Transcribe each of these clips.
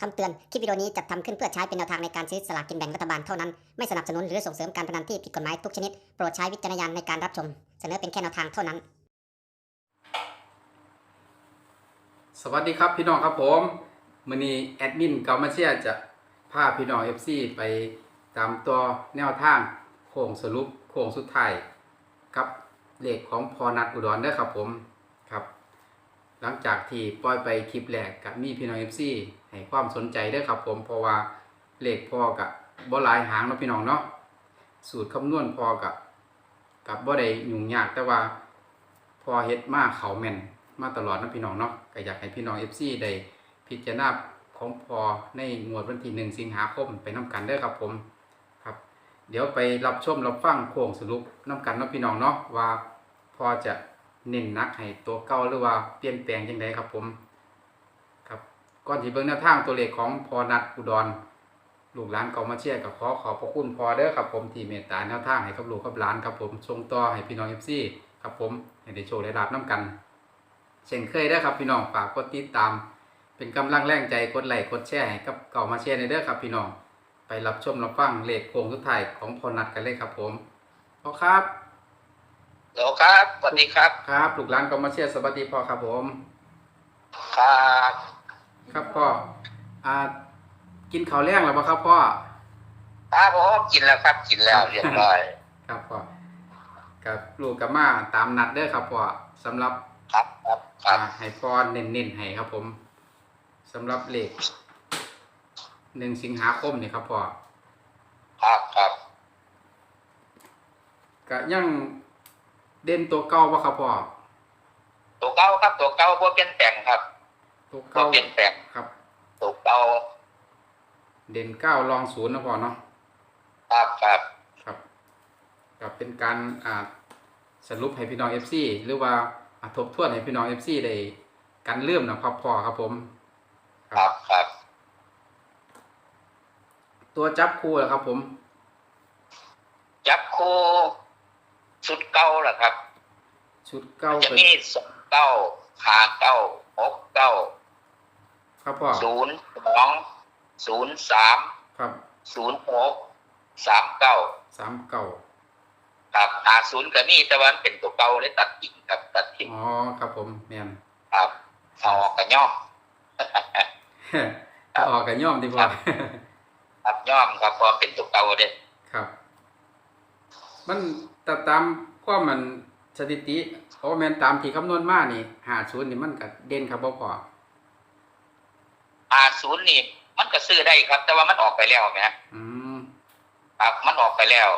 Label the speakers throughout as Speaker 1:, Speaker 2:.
Speaker 1: คำเตือน คลิปวิดีโอนี้จัดทำขึ้นเพื่อใช้เป็นแนวทางในการซื้อสลากกินแบ่งรัฐบาลเท่านั้น ไม่สนับสนุนหรือส่งเสริมการพนันที่ผิดกฎหมายทุกชนิด โปรดใช้วิจารณญาณในการรับชม เสนอเป็นแค่แนวทางเท่านั้น
Speaker 2: สวัสดีครับพี่น้องครับผมมือนี้แอดมินเกามาเชียจะพาพี่น้อง FC ไปตามตัวแนวทางโค้งสรุปโค้งสุดท้ายกับเลขของพอนัดอุดรเด้อครับผม หลังจากที่ปล่อยไปคลิปแรกกับมีพี่น้อง FC ให้ความสนใจด้อครับผมเพราะว่าเลขพอกับบ่หลายหางเนาะพี่น้องเนาะสูตรคำนวณพอกับกับบ่ได้ยุ่งยากแต่ว่าพอเฮ็ดมาเขาแม่นมาตลอดนะพี่น้องเนาะก็อยากให้พี่น้อง FC ได้พิจารณาของพอในงวดวันที่หนึ่งสิงหาคมไปน้กันเด้ครับผมครับ เดี๋ยวไปรับชมรับฟังโค้งสรุปน้กันเนาะพี่น้องเนาะว่าพอจะ เน้นนักให้ตัวเก่าหรือว่าเปลี่ยนแปลงจังไดครับผม ครับก่อนที่เบิ่งแนวทางตัวเลขของพอนัดอุดรลูกหลานเก่ามาเชียร์กับขอขอบพระคุณพอเด้อครับผมที่เมตตาแนวทางให้กับลูกกับหลานครับผมส่งต่อให้พี่น้อง FC ครับผมให้ได้โชว์ได้รับน้ำกัน เช่นเคยได้ครับพี่น้องฝากกดติดตาม เป็นกำลังแรงใจกดไลค์กดแชร์ให้กับเก่ามาเชียร์ในเด้อครับพี่น้องไปรับชมรับฟังเลขโค้งสุดท้ายของพอนัดกันเลยครับผมพอครับ
Speaker 3: ฮัลโหลครับสวัสดีครับ
Speaker 2: ครับลูกหลานเก่ามาเชียร์สวัสดีพ่อครับผม
Speaker 3: ครับ
Speaker 2: ครับพ่ออ่ากินข้าวแรงแล้วปะครับพ่อ
Speaker 3: ครับผมกินแล้วครับ กินแล้วเรียบร้อย
Speaker 2: ครับพ่อกับลูกกับมาตามนัดเด้อครับพ่อสำหรับ
Speaker 3: ครับครับค
Speaker 2: อ่า
Speaker 3: รับ
Speaker 2: ให้พรเน้นๆให้ครับผมสำหรับเลขหนึ่งสิงหาคมนี่ครับพ่อ
Speaker 3: ครับครับ
Speaker 2: ก็ยัง เด่นตัวเก่าปะครับพ่อ
Speaker 3: ตัวเก้าครับ ตัวเก้าบ่เปลี่ยนแปลงครับ
Speaker 2: ตัว
Speaker 3: บ่
Speaker 2: เก่า
Speaker 3: เปลี่ยนแปลง
Speaker 2: ครับ
Speaker 3: ตัวเก้า
Speaker 2: เด่นเก้ารองศูนย์นะพ่อเนาะ
Speaker 3: ครับครับ
Speaker 2: ครับก็เป็นการอ่าสรุปให้พี่น้องเอฟซีหรือว่าอ่าทบทวนให้พี่น้องเอฟซีได้กันเลื่อมนะครับพ่อครับผม
Speaker 3: ครับครับ
Speaker 2: ตัวจับคู่แล้วครับผม
Speaker 3: จับคู่ ชุดเก้าล่ะครับ
Speaker 2: ชุดเก้า
Speaker 3: จะ
Speaker 2: เป็น
Speaker 3: มีสองเก้าห้าเก้าหกเก้า
Speaker 2: ครับพ่อ
Speaker 3: ศูนย์สองศูนย์สาม
Speaker 2: ครับ
Speaker 3: ศูนย์หกสามเก้า
Speaker 2: สามเก้า
Speaker 3: ครับหาศูนย์ก็มีแต่ว่ามันเป็นตัวเก้าเลยตัดกิ่งครับตัดกิ่ง
Speaker 2: อ๋อครับผมแมน
Speaker 3: ครับเอาออกกระย่อม
Speaker 2: ถ้าออกกันย่อมดีกว่า
Speaker 3: ครับย่อมครับเพราะเป็นตัวเก่าเด้
Speaker 2: ครับ มันแต่ตามความมันสถิติเพราะว่าแมนตามที่คำนวณมานี่หาศูนย์นี่มันก็เด่นครับบ่พอ
Speaker 3: อาศูนย์นี่ มันก็ซื้อได้ครับ แต่ว่ามันออกไปแล้วไหมฮะ
Speaker 2: อืม
Speaker 3: ครับ มันออกไปแล้ว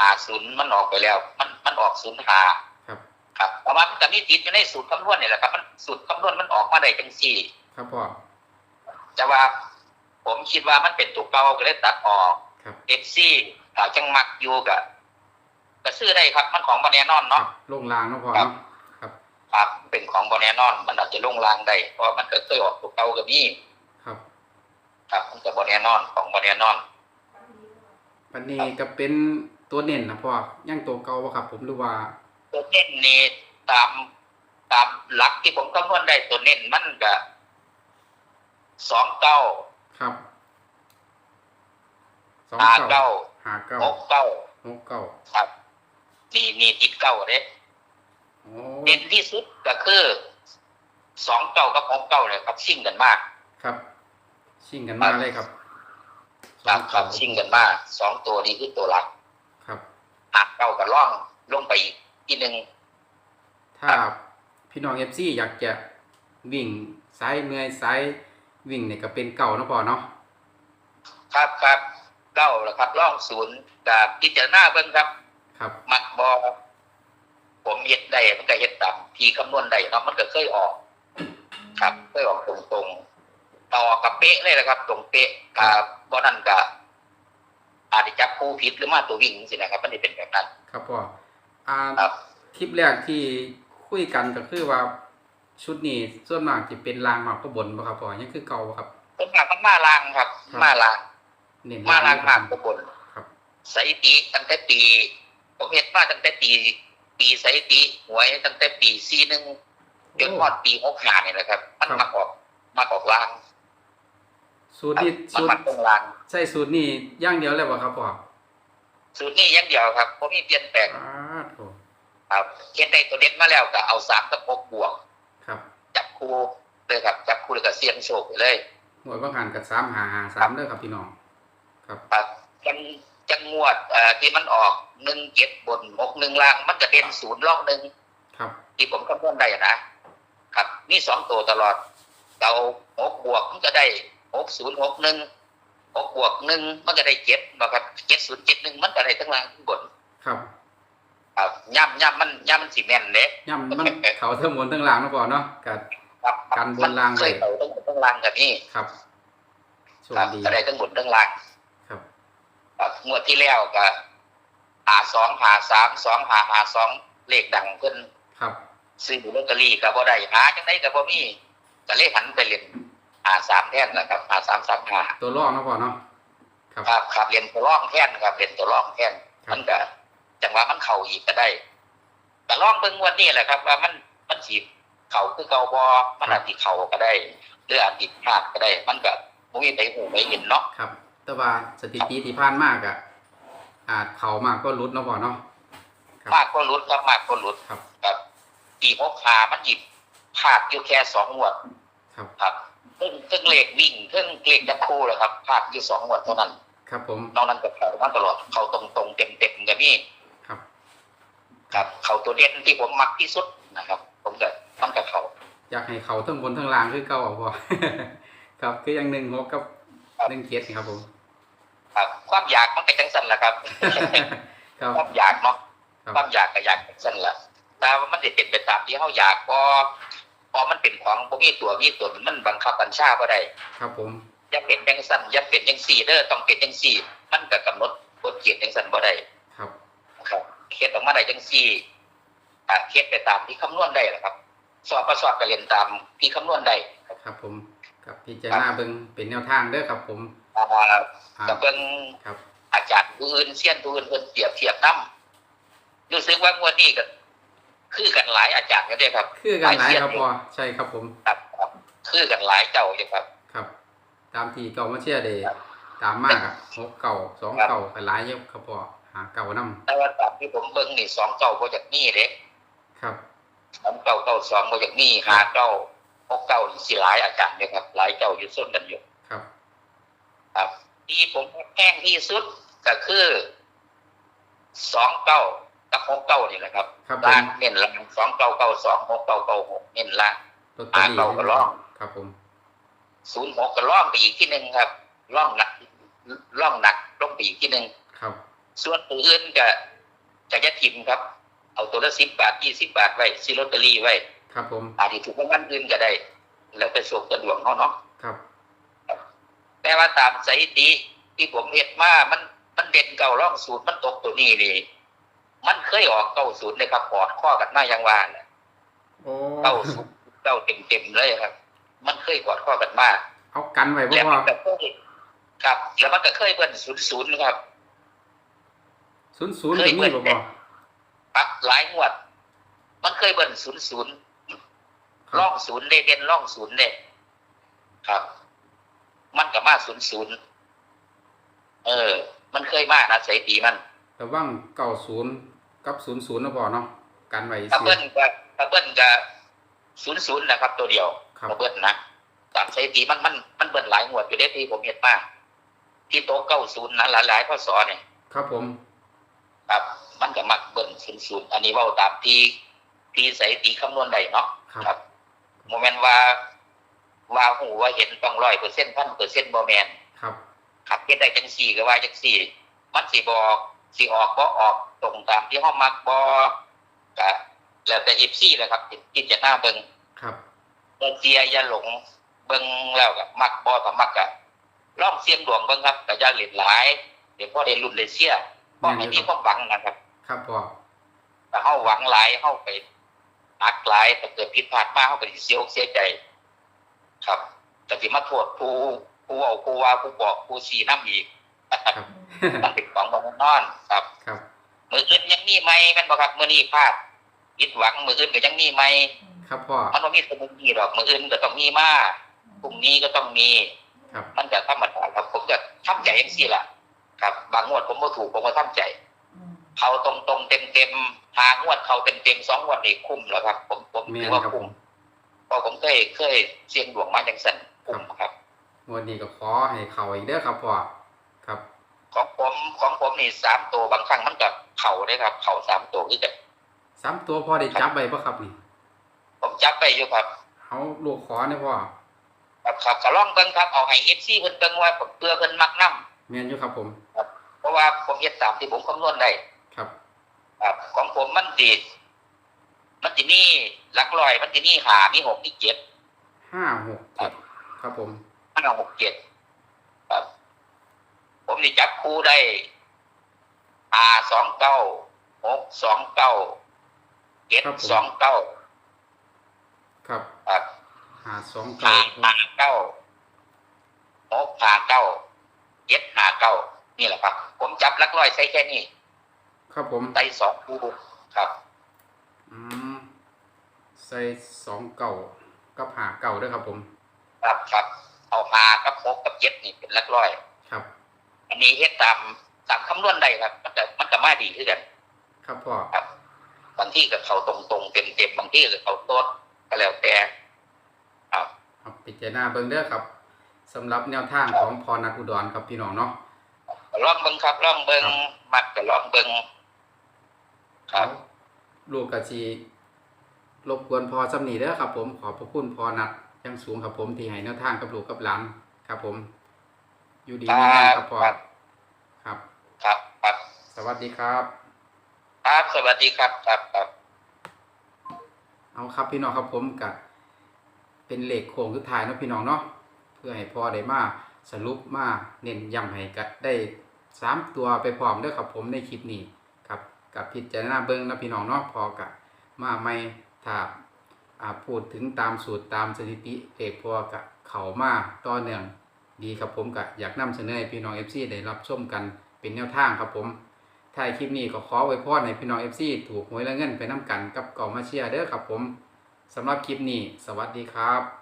Speaker 3: อาศูนย์มันออกไปแล้ว มันมันออกศูนย์หา
Speaker 2: ครับ
Speaker 3: ครับเพราะว่ามันก็มีติดอยู่ในสูตรคำนวณนี่แหละครับ มันสูตรคำนวณมันออกมาได้จังสี่
Speaker 2: ครับพ่อ
Speaker 3: แต่ว่าผมคิดว่ามันเป็นตัวเก่าก็เลยตัดออก
Speaker 2: ครับ
Speaker 3: เอฟซี ถ้าจังมักอยู่กับก็ซื้อได้ครับ มันของบอแนนอน
Speaker 2: ครั
Speaker 3: เนาะ
Speaker 2: บลงรางเนาะพ่อ
Speaker 3: ครับ
Speaker 2: เนาะครับ
Speaker 3: ครับเป็นของบอแนนอน มันอาจจะลงรางได้เพราะว่ามันก็เคยออกตัวเก่ากับนี่
Speaker 2: ครับ
Speaker 3: ครับมันจะบอแนนอนของบอแนนอน
Speaker 2: ปันนี้ก็เป็นตัวเน้นนะพ่อยังตัวเก่าบ่ครับ ผมหรือว่า
Speaker 3: ตัวเน้นนี่ตามตามหลักที่ผมคำนวณได้ตัวเน้นมันก็สองเก้า
Speaker 2: ครับสอง
Speaker 3: ห้า
Speaker 2: เก้า
Speaker 3: เก้า
Speaker 2: ห้าเก้า
Speaker 3: หกเก้า
Speaker 2: หกเก้า
Speaker 3: ครับนี่นี่ติดเก้าเด้
Speaker 2: โอ้
Speaker 3: เด่นที่สุดก็คือสองเก้ากับหกเก้าเลยครับชิ่งกันมาก
Speaker 2: ครับชิ่งกันมาเลยครับ
Speaker 3: ครับครับชิ่งกันมากสองตัวนี้คือตัวหลัก
Speaker 2: ครับ
Speaker 3: หักเก้ากับล่องลงไปอีกทีหนึ่ง
Speaker 2: ถ้าพี่น้องเอฟซีอยากจะวิ่งซ้ายเมื่อยซ้ายวิ่งเนี่ยก็เป็นเก่าเนาะพ่อเนาะ
Speaker 3: ครับครับ เก้าแล้วครับล่องศูนย์กับพิจารณาเบิ่งครับ
Speaker 2: ครับ
Speaker 3: มักบอผมเฮ็ดได้มันก็เฮ็ดตามที่คำนวณได้เนาะมันก็เคยออก ครับเคยออกตรงๆ ต่อกับเป๊ะเลยนะครับ ตรงเป๊ะครับบ่นั่นก็อาจจะจับคู่ผิดหรือมาตัววิ่งสินะครับ มันจะเป็นแบบนั้น
Speaker 2: ครับพ่ออ่า
Speaker 3: ครับ
Speaker 2: คลิปแรกที่คุยกันก็คือว่าชุดนี้ส่วนมากจะเป็นรางมากกว่าบนบ่ครับพ่อยังคือเก่าบ่ครับ
Speaker 3: เป็นแบบมันมาลางครับ
Speaker 2: ครับ
Speaker 3: มาลาง
Speaker 2: เน้น
Speaker 3: มาลาง
Speaker 2: อยู่
Speaker 3: มาก
Speaker 2: ค
Speaker 3: ก
Speaker 2: รับ
Speaker 3: ว่าบน
Speaker 2: ครับ
Speaker 3: สถิติตั้งแต่ปีผมเฮ็ดมาตั้งแต่ปี ปีสถิติหวยตั้งแต่ปี41จนฮอดปี65นี่แหละครับ มันมาออกมาออกลาง
Speaker 2: โสูตรนี้
Speaker 3: มัน
Speaker 2: สูตร
Speaker 3: มักตรงราง
Speaker 2: ใช่สูตรนี้อย่างเดียวเลยบ่ครับพ่อ
Speaker 3: สูตรนี้อยังเดียวครับผมมีเปลี่ยนแปลง
Speaker 2: อ้าโถ
Speaker 3: ครับเฮ็ดได้ตัวเด่นมาแล้วก็เอาสามกับหกบวก
Speaker 2: ครับ
Speaker 3: จับคู่เลยครับ จับคู่แล้วก็เสียงโชคไปเลย
Speaker 2: หน่วยบางหันกับ3 5 5 3เด้อครับพี่น้อง ครับ
Speaker 3: ครับจังจังงวดเอ่อที่มันออกหนึ่งเจ็ดบนหกหนึ่งล่าง มันจะเด่นศูนย์ล่องหนึ่ง
Speaker 2: ครับ
Speaker 3: ที่ผมคำนวณได้นะครับนี่สองตัวตลอดเราหกบวกมันก็ได้หกศูนย์หกหนึ่งหกบวกหนึ่งมันก็ได้เจ็ดนะครับเจ็ดศูนย์เจ็ดหนึ่งมันก็ได้ทั้งล่างทั้งบน
Speaker 2: ครับ
Speaker 3: ครับย่ำย่ำมันย่ำมันสีแม่นเด้
Speaker 2: ย่ำมันเขาเทั้งบนเทั้งล่างเนาะพ่อเนาะก็
Speaker 3: ครับ
Speaker 2: กันบนล่าง
Speaker 3: เค
Speaker 2: ไว้
Speaker 3: ยเต่าทั้งบนทั้งล่างกับนี่
Speaker 2: ครับโชค
Speaker 3: ครับ
Speaker 2: ดี
Speaker 3: ก็ได้ทั้งบนทั้งล่าง
Speaker 2: ครับ
Speaker 3: ครับ งวดที่แล้วก็หาสองหาสามสองหาหาสองเลขดังเพิ่น
Speaker 2: ครับ
Speaker 3: ซื้อลอตเตอรี่ก็บ่ได้หาจังไดก็บ่มีก็เลยหันไปเล่นหาสามแท่นแหละครับหาสามสามหา
Speaker 2: ตัวรองเนาะพ่อเนาะครับ
Speaker 3: ครับครับเรียนตัวร่องแท่นครับเรียนตัวร่องแท่น
Speaker 2: ครับ
Speaker 3: มันก็จังหวะมันเข่าอีกก็ได้แต่ร่องเบิ่งงวดนี้แหละครับ ว่ามันมันสิเข่าคือเก่าบ่มันอาจสิเข่าก็ได้หรืออาจสิพลาดก็ได้ มันก็บ่มีไปหูไปเห็นเนาะ
Speaker 2: ครับ แต่ว่าสถิติที่ผ่านมากอะอาจเขามากก็รุดเนาะพ่อเนาะ ครับ
Speaker 3: มากก็หลุดครับมากก็หลุด
Speaker 2: ครับ
Speaker 3: ครับปีหกหามันหยิบพลาดอยู่แค่สองงวด
Speaker 2: ครับ
Speaker 3: ครับเพิ่งเพิ่งเลขวิ่งเพิ่งเลขจับคู่เลยครับพลาดอยู่สองงวดเท่านั้น
Speaker 2: ครับผม
Speaker 3: นอกนั้นก็เขามาตลอดเขาตรงตรงๆเต็มเต็มๆกับนี่
Speaker 2: ครับ
Speaker 3: ครับเขาตัวเด่นที่ผมมักที่สุดนะครับ ผมก็ต้องกับเขา
Speaker 2: อยากให้เขาทั้งบนทั้งล่างคือเก่าอะพ่อ ครับ คืออย่างหนึ่งหกกับหนึ่งเจ็ดครับผม
Speaker 3: ครับความอยากมันเป็นจังสันแหละครับ
Speaker 2: ครับ
Speaker 3: ความอยากเนาะ
Speaker 2: ครับ
Speaker 3: ความอยากก็อยากจังสันแหละแต่ว่ามันจะเป็นไปตามที่เขาอยากพอพอมันเป็นของพวกนี้ตัวมีตัวมันบังคับบัญชาก็ได้
Speaker 2: ครับผม
Speaker 3: อย่าเป็นจังสันอย่าเป็นจังสี่เด้อต้องเป็นจังสี่ มันก็กำหนดกฎเกณฑ์จังสันบ่ได้
Speaker 2: ครับ
Speaker 3: ครับเคสออกมาได้จังสี่อ่าเคสไปตามที่คำนวณได้แหละครับ สอบประสอบก็เรียนตามที่คำนวณได้
Speaker 2: ครับผม ครับพิจารณาเบิ่งเป็นแนวทางเด้อครับผม
Speaker 3: อ่า
Speaker 2: อ่า
Speaker 3: กับเบิ่ง
Speaker 2: ครับ
Speaker 3: อาจารย์ผู้อื่นเซียนผู้อื่นเพิ่นเปรียบเทียบนํรู้สึกว่างวดนี้ก็คือกันหลายอาจารย์กันเด้ครับ
Speaker 2: คือกันหลายครับพ่อใช่ครับผม
Speaker 3: ครับครับคือกันหลายเจ้าเลยครับ
Speaker 2: ครับ ตามที่เก่ามาเชียร์เดตามมากอะหกเก่าสองเก่ากันหลายเยอะครับพ่อหาเก่านํ
Speaker 3: แต่ว่าตามที่ผมเบิ่งนี่สองเก้าบ่จากนี้เด้
Speaker 2: ครับ
Speaker 3: สองเก้าเก้าสองบ่จากนี้ห้าเก้าหกเก้านี่สิหลายอาจารย์เด้ครับ หลายเจ้าอยู่ส้นกันอยู่
Speaker 2: ครับ
Speaker 3: ครับที่ผมแห้งที่สุดก็คือสองเก้ากับหกเก้านี่แหละครับ
Speaker 2: ครับผม
Speaker 3: ล่างเน้นล่างสองเก้าเก้าสองหกเก้าเก้าหกเน้นล่าง
Speaker 2: ลอตเตอรี่
Speaker 3: อ่าเก่าก็ลอง
Speaker 2: ครับผม
Speaker 3: ศูนย์หกก็ล่องไปอีกที่หนึ่งครับล่องหนักล่องหนักลงไปอีกที่หนึ่ง
Speaker 2: ครับ
Speaker 3: ส่วนตัวอื่นก็จะจะทิมครับ เอาตัวละสิบบาทยี่สิบบาทไว้ซื้อลอตเตอรี่ไว้
Speaker 2: ครับผม
Speaker 3: อาจจะถูกรางวัลอื่นก็ได้ แล้วไปสวกสะดวกเขาเนาะ
Speaker 2: ครับ
Speaker 3: แต่ว่าตามสถิติที่ผมเห็นมามันมันเด่นเก่าร่องศูนย์มันตกตัวนี้นี่มันเคยออกเก้าศูนย์เลยครับปอดข้อกันมาอย่างวานน่ะ
Speaker 2: โอ้
Speaker 3: เก้าศูนย์เก้าเต็มเต็มๆเลยครับ มันเคยกอดข้อกันมา
Speaker 2: เอากันไว้บ่
Speaker 3: แล้ว
Speaker 2: พ่อ
Speaker 3: มันก็เคยครับ แล้วมันก็เคยเบิ้ลศูนย์ศูนย์ครับ
Speaker 2: ศูนย์ศูนย์ถึงนี่บ่พ่อ
Speaker 3: ครับหลายงวด มันเคยเบิ้ลศูนย์ศูนย์
Speaker 2: ค
Speaker 3: ร่
Speaker 2: รั
Speaker 3: อบงศูนย์เด่นเด่นร่องศูนย์เนี่ยครับ มันก็มาศูนย์ศูนย์เออ มันเคยมานะสถิติมัน
Speaker 2: ระวังเก้าศูนย์กับศูนย์ศูนย์นะพ่อเนาะกันไว้
Speaker 3: ถ้า
Speaker 2: เสีย
Speaker 3: เบิ้ลก็ถ้าเบิ้ลก็ศูนย์ศูนย์นะครับ ตัวเดียว
Speaker 2: ครับ
Speaker 3: ถ้าเบิ้ลนะตามสถิติมันมันมันเบิ้ลหลายงวดอยู่ได้ที่ผมเห็นมาที่โต๊ะเก้าศูนย์นะหลายหลายๆพศเนี่ย
Speaker 2: ครับผม
Speaker 3: ครับ มันก็มักเบิ้ลศูนย์ศูนย์อันนี้เว่าตามที่ที่สถิติคำนวณได้เนาะ
Speaker 2: ครับ
Speaker 3: ครับโมเมนต์ว่า ว่าหูว่าเห็นต้องร้อยเปอร์เซ็นต์พันเปอร์เซ็นต์บอแมน
Speaker 2: ครับ
Speaker 3: ขับเฮ็ดได้จังสี่ก็ว่าจังสี่ มันสิบอกสิออกบ่ออกตรงตามที่ห้องมักบ่ก็แล้วแต่อีซี่แหละครับที่จะหน้าเบิ่ง
Speaker 2: ครับ
Speaker 3: แต่เสียอย่าหลงเบิ่งแล้วก็มักบ่ก็มักก็ลองเสี่ยงดวงเบิ่งครับก็อย่าเล่นหลาย เดี๋ยวพอได้ลุ้นได้เสียพอให้มีความหวังนะครับ
Speaker 2: ครับพ่อ
Speaker 3: ถ้าเฮาหวังหลายเฮาไปหักหลายถ้าเกิดผิดพลาดมาเฮาก็สิเสียอกเสียใจ ครับแต่สิมาโทษผู้ผู้เว้าผู้ว่าผู้บอกผู้ชี้นำอีก
Speaker 2: ครับ
Speaker 3: มันเป็นของบ่แน่นอนครับ
Speaker 2: ครับ
Speaker 3: มืออื่นยังมีไหมแม่นบ่ครับมื้อนี้พลาดผิดหวังมืออื่นก็ยังมีไหม
Speaker 2: ครับพ่อ
Speaker 3: มันบ่มีสมุนมีดอกมืออื่นก็ต้องมีมาพรุ่งนี้ก็ต้องมี
Speaker 2: ครับ
Speaker 3: มันจะธรรมดาครับผมจะทำใจเองสิล่ะ ครับ บางงวดผมก็ถูกผมก็ทำใจ
Speaker 4: อืม
Speaker 3: เขาตรงตรงเต็มเต็มๆหางวดเขาเต็มเต็มๆสองงวดนี่คุ้มแล้วครับ ผมผม
Speaker 2: แม่
Speaker 3: ถื
Speaker 2: น
Speaker 3: อว่า
Speaker 2: ครับผ
Speaker 3: คุ้ม
Speaker 2: ม
Speaker 3: เพราะผมเคยเคยเสี่ยงดวงมาอย่างสันคุ้มครับ
Speaker 2: งวดนี้ก็ขอให้เขาอีกเด้อครับพ่อครับ
Speaker 3: ของผมของผมนี่สามตัวบางครั้งมันกับเข่าได้ครับ เข่าสามตัวคือกัน
Speaker 2: สามตัวพ่อได้จับไว้ปะครับนี่
Speaker 3: ผมจับไปอยู่ครับ
Speaker 2: เอาลูกขอเนี่ยพ่อ
Speaker 3: ครับครับก็ลองเบิ่งครับเอาให้เอฟซีเพิ่นเบิ่งว่าเพื่อเพิ่นมักนํ
Speaker 2: แม่นอยู่ครับผม
Speaker 3: เพราะว่าผมเฮ็ดตามที่ผมคำนวณได้
Speaker 2: ครับ
Speaker 3: ครับของผมมันสิ มันสิมีหลักร้อย มันสิมีหามีหกมีเจ็ด
Speaker 2: ห้าหกเจ็ดครับผม
Speaker 3: ห้าหกเจ็ดครับ ผมนี่จับคู่ได้หาสองเก้าหกสองเก้าเจ็ดสองเก้า
Speaker 2: ครับ
Speaker 3: ครับ
Speaker 2: หาสองเก้า
Speaker 3: หาหาเก้าหกหาเก้าเจ็ดหาเก้านี่แหละครับ ผมจับหลักร้อยใส่แค่นี้
Speaker 2: ครับผม
Speaker 3: ได้สองคู่ครับ
Speaker 2: อืมใส่สองเก่ากับหาเก่าด้วยครับผม
Speaker 3: ครับครับเอาหากับหกกับเจ็ดนี่เป็นหลักร้อย
Speaker 2: ครับ
Speaker 3: อันนี้เฮ็ดตามตามคำนวณได้ครับ มันจะมันจะมาดีขึ้นกัน
Speaker 2: ครับพ่อ
Speaker 3: ครับ บางที่กับเขาตรงตรงๆเต็มเต็มๆบางที่กับเขาโต้นก็แล้วแต่ครับ
Speaker 2: ครับพิจารณาเบิ่งเด้อครับสำหรับแนวทางของพอนักอุดรครับพี่น้องเนาะ
Speaker 3: ลองเบิ่งครับลองเบิ่ง
Speaker 2: ครับ
Speaker 3: มักก็ลองเบิ่งครับ
Speaker 2: ลูกกะชีรบกวนพอสำนีเด้อครับ ผมขอบพระคุณพอนัดอยังสูงครับผมที่ให้แนวทางกับลูกกับหลานครับ ผม อยู่ดี
Speaker 3: ค
Speaker 2: มี
Speaker 3: รั
Speaker 2: งาน
Speaker 3: บ
Speaker 2: ครับพ่อ
Speaker 3: ครับ
Speaker 2: ครับ
Speaker 3: ครับครับ
Speaker 2: สวัสดีครับ
Speaker 3: ครับ สวัสดีครับ ครับครับ
Speaker 2: เอาครับพี่น้องครับผมกับเป็นเหล็กโค้งสุดท้ายเนาะพี่น้องเนาะเพื่อให้พอได้มาสรุปมาเน้นย้ำให้กะได้สามตัวไปพร้อมเด้วยครับผมในคลิปนี้ครับ กับพิจารณาเบิ้งนะพี่น้องเนาะพอกะมาไม่ถ้าพูดถึงตามสูตรตามสถิติเอกพอกะเขามาต่อเนื่องดีครับผมกะอยากนำเสนอให้พี่น้อง FC ได้รับชมกันเป็นแนวทางครับผมท้ายคลิปนี้ก็ขอไว้พรให้พี่น้อง FC ถูกหวยและเงินไปน้ำกันกับเก่ามาเชียร์เด้อครับผมสำหรับคลิปนี้ สวัสดีครับ